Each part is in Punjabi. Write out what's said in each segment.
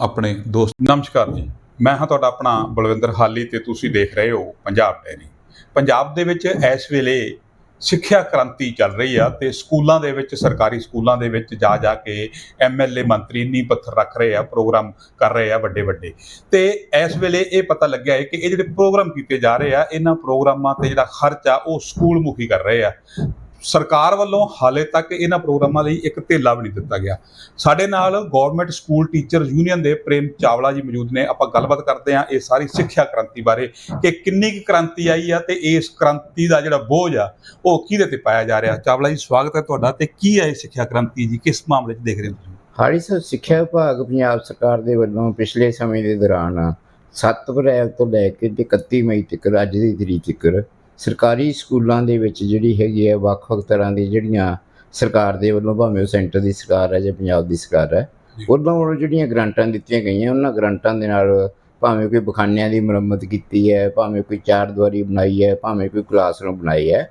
ਆਪਣੇ ਦੋਸਤ ਨਮਸਕਾਰ ਜੀ। ਮੈਂ ਹਾਂ ਤੁਹਾਡਾ ਆਪਣਾ ਬਲਵਿੰਦਰ ਹਾਲੀ ਤੇ ਤੁਸੀਂ ਦੇਖ ਰਹੇ ਹੋ ਪੰਜਾਬ ਡੈਰੀ ਪੰਜਾਬ ਦੇ ਵਿੱਚ ਇਸ ਵੇਲੇ ਸਿੱਖਿਆ ਕ੍ਰਾਂਤੀ ਚੱਲ ਰਹੀ ਆ ਤੇ ਸਕੂਲਾਂ ਦੇ ਵਿੱਚ, ਸਰਕਾਰੀ ਸਕੂਲਾਂ ਦੇ ਵਿੱਚ ਜਾ ਜਾ ਕੇ ਐਮਐਲਏ ਮੰਤਰੀ ਨੀ ਪੱਥਰ ਰੱਖ ਰਹੇ ਆ, ਪ੍ਰੋਗਰਾਮ ਕਰ ਰਹੇ ਆ ਵੱਡੇ ਵੱਡੇ। ਤੇ ਇਸ ਵੇਲੇ ਇਹ ਪਤਾ ਲੱਗਿਆ ਹੈ ਕਿ ਇਹ ਜਿਹੜੇ ਪ੍ਰੋਗਰਾਮ ਕੀਤੇ ਜਾ ਰਹੇ ਆ, ਇਹਨਾਂ ਪ੍ਰੋਗਰਾਮਾਂ ਤੇ ਜਿਹੜਾ ਖਰਚ ਆ, ਉਹ ਸਕੂਲ ਮੁਖੀ ਕਰ ਰਹੇ ਆ। ਸਰਕਾਰ ਵੱਲੋਂ ਹਾਲੇ ਤੱਕ ਇਹਨਾਂ ਪ੍ਰੋਗਰਾਮਾਂ ਲਈ ਇੱਕ ਧੇਲਾ ਵੀ ਨਹੀਂ ਦਿੱਤਾ ਗਿਆ। ਸਾਡੇ ਨਾਲ ਗਵਰਨਮੈਂਟ ਸਕੂਲ ਟੀਚਰ ਯੂਨੀਅਨ ਦੇ ਪ੍ਰੇਮ ਚਾਵਲਾ ਜੀ ਮੌਜੂਦ ਨੇ। ਆਪਾਂ ਗੱਲਬਾਤ ਕਰਦੇ ਹਾਂ ਇਹ ਸਾਰੀ ਸਿੱਖਿਆ ਕ੍ਰਾਂਤੀ ਬਾਰੇ ਕਿ ਕਿੰਨੀ ਕੁ ਕ੍ਰਾਂਤੀ ਆਈ ਆ ਤੇ ਇਸ ਕ੍ਰਾਂਤੀ ਦਾ ਜਿਹੜਾ ਬੋਝ ਆ, ਉਹ ਕਿਹਦੇ ਤੇ ਪਾਇਆ ਜਾ ਰਿਹਾ? ਚਾਵਲਾ ਜੀ, ਸਵਾਗਤ ਹੈ ਤੁਹਾਡਾ। ਤੇ ਕੀ ਹੈ ਇਹ ਸਿੱਖਿਆ ਕ੍ਰਾਂਤੀ ਜੀ? ਕਿਸ ਮਾਮਲੇ 'ਚ ਦੇਖ ਰਹੇ ਹੋ ਤੁਸੀਂ? ਹਾੜੀ ਸਾਹਿਬ ਸਿੱਖਿਆ ਵਿਭਾਗ ਪੰਜਾਬ ਸਰਕਾਰ ਦੇ ਵੱਲੋਂ ਪਿਛਲੇ ਸਮੇਂ ਦੇ ਦੌਰਾਨ 7 ਅਪ੍ਰੈਲ ਤੋਂ ਲੈ ਕੇ ਤੇ 31 ਮਈ ਤੱਕ, ਅੱਜ ਦੀ ਤਰੀਕ ਤੱਕ ਸਰਕਾਰੀ ਸਕੂਲਾਂ ਦੇ ਵਿੱਚ ਜਿਹੜੀ ਹੈਗੀ ਹੈ ਵੱਖ-ਵੱਖ ਤਰ੍ਹਾਂ ਦੀ ਜਿਹੜੀਆਂ ਸਰਕਾਰ ਦੇ ਵੱਲੋਂ ਭਾਵੇਂ ਉਹ ਸੈਂਟਰ ਦੀ ਸਰਕਾਰ ਹੈ ਜਾਂ ਪੰਜਾਬ ਦੀ ਸਰਕਾਰ ਹੈ। ਉਹਨਾਂ ਵੱਲੋਂ ਜਿਹੜੀਆਂ ਗ੍ਰਾਂਟਾਂ ਦਿੱਤੀਆਂ ਗਈਆਂ ਉਹਨਾਂ ਗ੍ਰਾਂਟਾਂ ਦੇ ਨਾਲ ਭਾਵੇਂ ਕੋਈ ਬਖਾਨਿਆਂ ਦੀ ਮੁਰੰਮਤ ਕੀਤੀ ਹੈ ਭਾਵੇਂ ਕੋਈ ਚਾਰ ਦੀਵਾਰੀ ਬਣਾਈ ਹੈ ਭਾਵੇਂ ਕੋਈ ਕਲਾਸਰੂਮ ਬਣਾਈ ਹੈ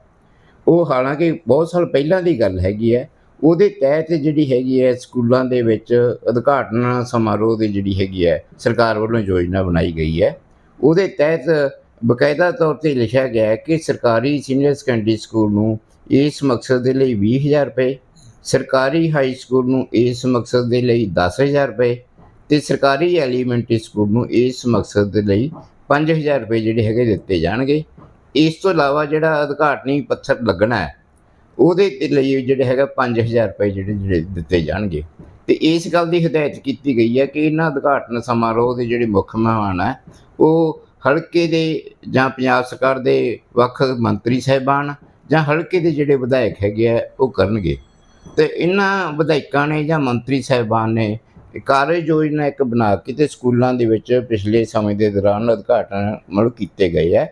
ਉਹ ਹਾਲਾਂਕਿ ਬਹੁਤ ਸਾਲ ਪਹਿਲਾਂ ਦੀ ਗੱਲ ਹੈਗੀ ਹੈ ਉਹਦੇ ਤਹਿਤ ਜਿਹੜੀ ਹੈਗੀ ਹੈ ਸਕੂਲਾਂ ਦੇ ਵਿੱਚ ਉਦਘਾਟਨ ਸਮਾਰੋਹ ਦੀ ਜਿਹੜੀ ਹੈਗੀ ਹੈ ਸਰਕਾਰ ਵੱਲੋਂ ਯੋਜਨਾ ਬਣਾਈ ਗਈ ਹੈ ਉਹਦੇ ਤਹਿਤ ਬਕਾਇਦਾ ਤੌਰ ਤੇ ਲਿਖਿਆ ਗਿਆ ਹੈ ਕਿ ਸਰਕਾਰੀ ਸੀਨੀਅਰ ਸੈਕੰਡਰੀ ਸਕੂਲ ਨੂੰ ਇਸ ਮਕਸਦ ਦੇ ਲਈ 20000 ਰੁਪਏ, ਸਰਕਾਰੀ ਹਾਈ ਸਕੂਲ ਨੂੰ ਇਸ ਮਕਸਦ ਦੇ ਲਈ 10000 ਰੁਪਏ ਤੇ ਸਰਕਾਰੀ ਐਲੀਮੈਂਟਰੀ ਸਕੂਲ ਨੂੰ ਇਸ ਮਕਸਦ ਦੇ ਲਈ 5000 ਰੁਪਏ ਜਿਹੜੇ ਹੈਗੇ ਦਿੱਤੇ ਜਾਣਗੇ। ਇਸ ਤੋਂ ਇਲਾਵਾ ਜਿਹੜਾ ਉਦਘਾਟਨੀ ਪੱਥਰ ਲੱਗਣਾ ਹੈ, ਉਹਦੇ ਲਈ ਜਿਹੜੇ ਹੈਗਾ 5000 ਰੁਪਏ ਜਿਹੜੇ ਜਿਹੜੇ ਦਿੱਤੇ ਜਾਣਗੇ। ਤੇ ਇਸ ਗੱਲ ਦੀ ਹਦਾਇਤ ਕੀਤੀ ਗਈ ਹੈ ਕਿ ਇਹਨਾਂ ਉਦਘਾਟਨ ਸਮਾਰੋਹ ਦੇ ਜਿਹੜੇ ਮੁੱਖ ਮਹਿਮਾਨ ਹੈ, ਉਹ ਹਲਕੇ ਦੇ ਜਾਂ ਪੰਜਾਬ ਸਰਕਾਰ ਦੇ ਵੱਖ ਮੰਤਰੀ ਸਾਹਿਬਾਨ ਜਾਂ ਹਲਕੇ ਦੇ ਜਿਹੜੇ ਵਿਧਾਇਕ ਹੈਗੇ ਆ, ਉਹ ਕਰਨਗੇ। ਤੇ ਇਹਨਾਂ ਵਿਧਾਇਕਾਂ ਨੇ ਜਾਂ ਮੰਤਰੀ ਸਾਹਿਬਾਨ ਨੇ ਕਾਰਜ ਯੋਜਨਾ ਇੱਕ ਬਣਾ ਕੇ ਤੇ ਸਕੂਲਾਂ ਦੇ ਵਿੱਚ ਪਿਛਲੇ ਸਮੇਂ ਦੇ ਦੌਰਾਨ ਉਦਘਾਟਨ ਮਤਲਬ ਕੀਤੇ ਗਏ ਹੈ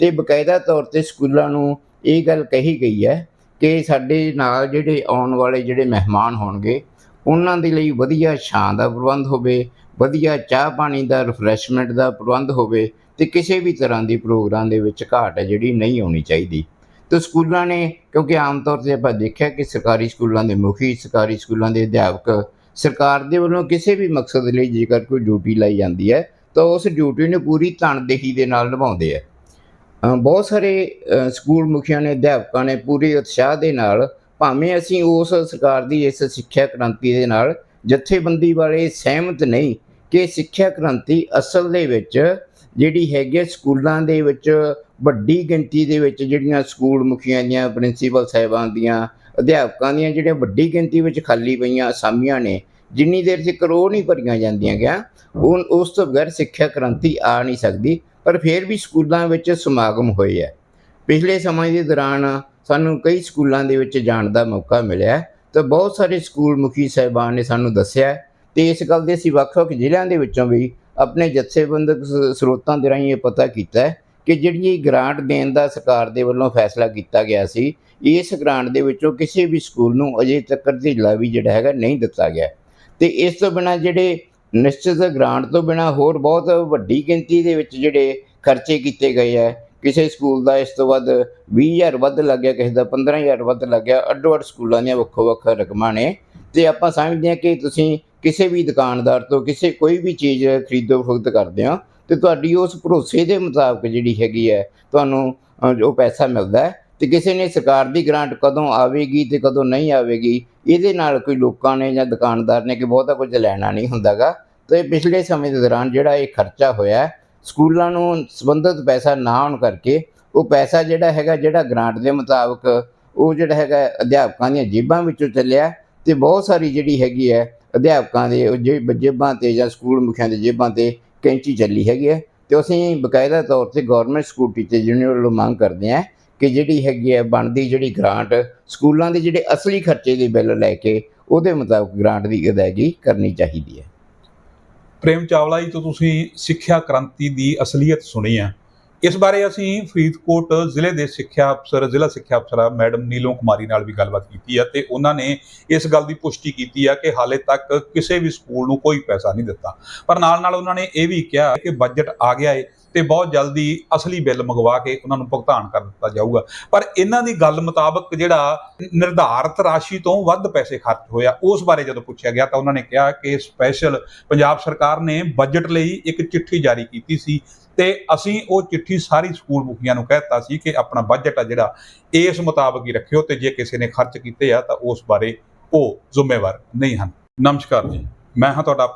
ਤੇ ਬਕਾਇਦਾ ਤੌਰ ਤੇ ਸਕੂਲਾਂ ਨੂੰ ਇਹ ਗੱਲ ਕਹੀ ਗਈ ਹੈ ਕਿ ਸਾਡੇ ਨਾਲ ਜਿਹੜੇ ਆਉਣ ਵਾਲੇ ਜਿਹੜੇ ਮਹਿਮਾਨ ਹੋਣਗੇ, ਉਹਨਾਂ ਦੇ ਲਈ ਵਧੀਆ ਛਾਂ ਦਾ ਪ੍ਰਬੰਧ ਹੋਵੇ ਵਧੀਆ ਚਾਹ ਪਾਣੀ ਦਾ ਰਿਫਰੈਸ਼ਮੈਂਟ ਦਾ ਪ੍ਰਬੰਧ ਹੋਵੇ ਤੇ ਕਿਸੇ ਵੀ ਤਰ੍ਹਾਂ ਦੀ ਪ੍ਰੋਗਰਾਮ ਦੇ ਵਿੱਚ ਘਾਟ ਹੈ ਜਿਹੜੀ ਨਹੀਂ ਆਉਣੀ ਚਾਹੀਦੀ। ਤੇ ਸਕੂਲਾਂ ਨੇ, ਕਿਉਂਕਿ ਆਮ ਤੌਰ ਤੇ ਆਪਾਂ ਦੇਖਿਆ ਕਿ ਸਰਕਾਰੀ ਸਕੂਲਾਂ ਦੇ ਮੁਖੀ, ਸਰਕਾਰੀ ਸਕੂਲਾਂ ਦੇ ਅਧਿਆਪਕ ਸਰਕਾਰ ਦੇ ਵੱਲੋਂ ਕਿਸੇ ਵੀ ਮਕਸਦ ਲਈ ਜੇਕਰ ਕੋਈ ਡਿਊਟੀ ਲਾਈ ਜਾਂਦੀ ਹੈ, ਤਾਂ ਉਸ ਡਿਊਟੀ ਨੂੰ ਪੂਰੀ ਤਨਦੇਹੀ ਦੇ ਨਾਲ ਨਿਭਾਉਂਦੇ ਆ। ਬਹੁਤ ਸਾਰੇ ਸਕੂਲ ਮੁਖੀਆਂ ਨੇ, ਅਧਿਆਪਕਾਂ ਨੇ ਪੂਰੇ ਉਤਸ਼ਾਹ ਦੇ ਨਾਲ, ਭਾਵੇਂ ਅਸੀਂ ਉਸ ਸਰਕਾਰ ਦੀ ਇਸ ਸਿੱਖਿਆ ਕ੍ਰਾਂਤੀ ਦੇ ਨਾਲ ਜਥੇਬੰਦੀ ਵਾਲੇ ਸਹਿਮਤ ਨਹੀਂ ਕਿ ਸਿੱਖਿਆ ਕ੍ਰਾਂਤੀ ਅਸਲ ਦੇ ਵਿੱਚ ਜਿਹੜੀ ਹੈਗੀ ਹੈ ਸਕੂਲਾਂ ਦੇ ਵਿੱਚ ਵੱਡੀ ਗਿਣਤੀ ਦੇ ਵਿੱਚ ਜਿਹੜੀਆਂ ਸਕੂਲ ਮੁਖੀਆਂ ਦੀਆਂ, ਪ੍ਰਿੰਸੀਪਲ ਸਾਹਿਬਾਂ ਦੀਆਂ, ਅਧਿਆਪਕਾਂ ਦੀਆਂ ਜਿਹੜੀਆਂ ਵੱਡੀ ਗਿਣਤੀ ਵਿੱਚ ਖਾਲੀ ਪਈਆਂ ਅਸਾਮੀਆਂ ਨੇ, ਜਿੰਨੀ ਦੇਰ ਤੱਕ ਉਹ ਨਹੀਂ ਭਰੀਆਂ ਜਾਂਦੀਆਂ ਗਿਆ ਉਹ ਉਸ ਤੋਂ ਬਗੈਰ ਸਿੱਖਿਆ ਕ੍ਰਾਂਤੀ ਆ ਨਹੀਂ ਸਕਦੀ, ਪਰ ਫਿਰ ਵੀ ਸਕੂਲਾਂ ਵਿੱਚ ਸਮਾਗਮ ਹੋਏ ਹੈ ਪਿਛਲੇ ਸਮੇਂ ਦੇ ਦੌਰਾਨ ਸਾਨੂੰ ਕਈ ਸਕੂਲਾਂ ਦੇ ਵਿੱਚ ਜਾਣ ਦਾ ਮੌਕਾ ਮਿਲਿਆ। ਤਾਂ ਬਹੁਤ ਸਾਰੇ ਸਕੂਲ ਮੁਖੀ ਸਾਹਿਬਾਨ ਨੇ ਸਾਨੂੰ ਦੱਸਿਆ ਹੈ ਤੇ ਇਸ ਗੱਲ ਦੇ ਅਸੀਂ ਵੱਖ-ਵੱਖ ਜ਼ਿਲ੍ਹਿਆਂ ਦੇ ਵਿੱਚੋਂ ਵੀ ਆਪਣੇ ਜਥੇਬੰਦਕ ਸਰੋਤਾਂ ਦੇ ਰਾਹੀਂ ਇਹ ਪਤਾ ਕੀਤਾ ਕਿ ਜਿਹੜੀ ਗ੍ਰਾਂਟ ਦੇਣ ਦਾ ਸਰਕਾਰ ਦੇ ਵੱਲੋਂ ਫੈਸਲਾ ਕੀਤਾ ਗਿਆ ਸੀ, ਇਸ ਗ੍ਰਾਂਟ ਦੇ ਵਿੱਚੋਂ ਕਿਸੇ ਵੀ ਸਕੂਲ ਨੂੰ ਅਜੇ ਤੱਕ ਢਿੱਲਾ ਵੀ ਜਿਹੜਾ ਹੈਗਾ ਨਹੀਂ ਦਿੱਤਾ ਗਿਆ ਤੇ ਇਸ ਤੋਂ ਬਿਨਾਂ ਜਿਹੜੇ ਨਿਸ਼ਚਿਤ ਗ੍ਰਾਂਟ ਤੋਂ ਬਿਨਾਂ ਹੋਰ ਬਹੁਤ ਵੱਡੀ ਗਿਣਤੀ ਦੇ ਵਿੱਚ ਜਿਹੜੇ ਖਰਚੇ ਕੀਤੇ ਗਏ ਹੈ ਕਿਸੇ ਸਕੂਲ ਦਾ ਇਸ ਤੋਂ ਵੱਧ 20000 ਵੱਧ ਲੱਗਿਆ ਕਿਸੇ ਦਾ 15000 ਵੱਧ ਲੱਗਿਆ ਅੱਡੋ ਅੱਡ ਸਕੂਲਾਂ ਦੀਆਂ ਵੱਖੋ ਵੱਖ ਰਕਮਾਂ ਨੇ। ਤੇ ਆਪਾਂ ਸਮਝਦੇ ਹਾਂ ਕਿ ਤੁਸੀਂ ਕਿਸੇ ਵੀ ਦੁਕਾਨਦਾਰ ਤੋਂ ਕਿਸੇ ਕੋਈ ਵੀ ਚੀਜ਼ ਖਰੀਦੋ ਫਰੋਖਤ ਕਰਦੇ ਹੋ ਤੇ ਤੁਹਾਡੀ ਉਸ ਭਰੋਸੇ ਦੇ ਮੁਤਾਬਕ ਜਿਹੜੀ ਹੈਗੀ ਹੈ, ਤੁਹਾਨੂੰ ਉਹ ਪੈਸਾ ਮਿਲਦਾ ਹੈ ਤੇ ਕਿਸੇ ਨੇ ਸਰਕਾਰ ਦੀ ਗ੍ਰਾਂਟ ਕਦੋਂ ਆਵੇਗੀ ਤੇ ਕਦੋਂ ਨਹੀਂ ਆਵੇਗੀ, ਇਹਦੇ ਨਾਲ ਕੋਈ ਲੋਕਾਂ ਨੇ ਜਾਂ ਦੁਕਾਨਦਾਰ ਨੇ ਕਿ ਬਹੁਤਾ ਕੁਝ ਲੈਣਾ ਨਹੀਂ ਹੁੰਦਾਗਾ। ਤੇ ਪਿਛਲੇ ਸਮੇਂ ਦੇ ਦੌਰਾਨ ਜਿਹੜਾ ਇਹ ਖਰਚਾ ਹੋਇਆ ਸਕੂਲਾਂ ਨੂੰ ਸੰਬੰਧਿਤ ਪੈਸਾ ਨਾ ਆਉਣ ਕਰਕੇ ਉਹ ਪੈਸਾ ਜਿਹੜਾ ਹੈਗਾ, ਜਿਹੜਾ ਗ੍ਰਾਂਟ ਦੇ ਮੁਤਾਬਕ ਉਹ ਜਿਹੜਾ ਹੈਗਾ ਅਧਿਆਪਕਾਂ ਦੀਆਂ ਜੇਬਾਂ ਵਿੱਚੋਂ ਚੱਲਿਆ ਤੇ ਬਹੁਤ ਸਾਰੀ ਜਿਹੜੀ ਹੈਗੀ ਹੈ ਅਧਿਆਪਕਾਂ ਦੇ, ਉਹ ਜੇਬਾਂ ਤੇ ਜਾਂ ਸਕੂਲ ਮੁਖੀਆਂ ਦੇ ਜੇਬਾਂ ਤੇ ਕੈਂਚੀ ਚੱਲੀ ਹੈਗੀ ਹੈ ਤੇ ਅਸੀਂ ਬਕਾਇਦਾ ਤੌਰ ਤੇ ਗਵਰਨਮੈਂਟ ਸਕੂਲ ਟੀਚਰ ਯੂਨੀਅਨ ਵੱਲੋਂ ਮੰਗ ਕਰਦੇ ਹਾਂ ਕਿ ਜਿਹੜੀ ਹੈਗੀ ਹੈ, ਬਣਦੀ ਜਿਹੜੀ ਗ੍ਰਾਂਟ ਸਕੂਲਾਂ ਦੇ ਜਿਹੜੇ ਅਸਲੀ ਖਰਚੇ ਦੇ ਬਿੱਲ ਲੈ ਕੇ ਉਹਦੇ ਮੁਤਾਬਕ ਗ੍ਰਾਂਟ ਦੀ ਅਦਾਇਗੀ ਕਰਨੀ ਚਾਹੀਦੀ ਹੈ। ਪ੍ਰੇਮ ਚਾਵਲਾ ਜੀ ਤੋਂ ਤੁਸੀਂ ਸਿੱਖਿਆ ਕ੍ਰਾਂਤੀ ਦੀ ਅਸਲੀਅਤ ਸੁਣੀ ਆ ਇਸ ਬਾਰੇ ਅਸੀਂ ਫਰੀਦਕੋਟ ਜ਼ਿਲ੍ਹੇ ਦੇ ਸਿੱਖਿਆ ਅਫਸਰ, ਜ਼ਿਲ੍ਹਾ ਸਿੱਖਿਆ ਅਫਸਰ ਮੈਡਮ ਨੀਲੋਂ ਕੁਮਾਰੀ ਨਾਲ ਵੀ ਗੱਲਬਾਤ ਕੀਤੀ ਹੈ ਤੇ ਉਹਨਾਂ ਨੇ ਇਸ ਗੱਲ ਦੀ ਪੁਸ਼ਟੀ ਕੀਤੀ ਹੈ ਕਿ ਹਾਲੇ ਤੱਕ ਕਿਸੇ ਵੀ ਸਕੂਲ ਨੂੰ ਕੋਈ ਪੈਸਾ ਨਹੀਂ ਦਿੱਤਾ। ਪਰ ਨਾਲ ਨਾਲ ਉਹਨਾਂ ਨੇ ਇਹ ਵੀ ਕਿਹਾ ਕਿ ਬਜਟ ਆ ਗਿਆ ਹੈ ਤੇ ਬਹੁਤ ਜਲਦੀ ਅਸਲੀ ਬਿੱਲ ਮੰਗਵਾ ਕੇ ਉਹਨਾਂ ਨੂੰ ਭੁਗਤਾਨ ਕਰ ਦਿੱਤਾ ਜਾਊਗਾ। ਪਰ ਇਹਨਾਂ ਦੀ ਗੱਲ ਮੁਤਾਬਕ ਜਿਹੜਾ ਨਿਰਧਾਰਤ ਰਾਸ਼ੀ ਤੋਂ ਵੱਧ ਪੈਸੇ ਖਰਚ ਹੋਇਆ ਉਸ ਬਾਰੇ ਜਦੋਂ ਪੁੱਛਿਆ ਗਿਆ ਤਾਂ ਉਹਨਾਂ ਨੇ ਕਿਹਾ ਕਿ ਸਪੈਸ਼ਲ ਪੰਜਾਬ ਸਰਕਾਰ ਨੇ ਬਜਟ ਲਈ ਇੱਕ ਚਿੱਠੀ ਜਾਰੀ ਕੀਤੀ ਸੀ ਤੇ ਅਸੀਂ ਉਹ ਚਿੱਠੀ ਸਾਰੀ ਸਕੂਲ ਮੁਖੀਆਂ ਨੂੰ ਕਹਿਤਾ ਸੀ ਕਿ ਆਪਣਾ ਬਜਟ ਆ ਜਿਹੜਾ, ਇਸ ਮੁਤਾਬਕ ਹੀ ਰੱਖਿਓ ਤੇ ਜੇ ਕਿਸੇ ਨੇ ਖਰਚ ਕੀਤੇ ਆ ਤਾਂ ਉਸ ਬਾਰੇ ਉਹ ਜ਼ਿੰਮੇਵਾਰ ਨਹੀਂ ਹਨ। ਨਮਸਕਾਰ ਜੀ, ਮੈਂ ਹਾਂ ਤੁਹਾਡਾ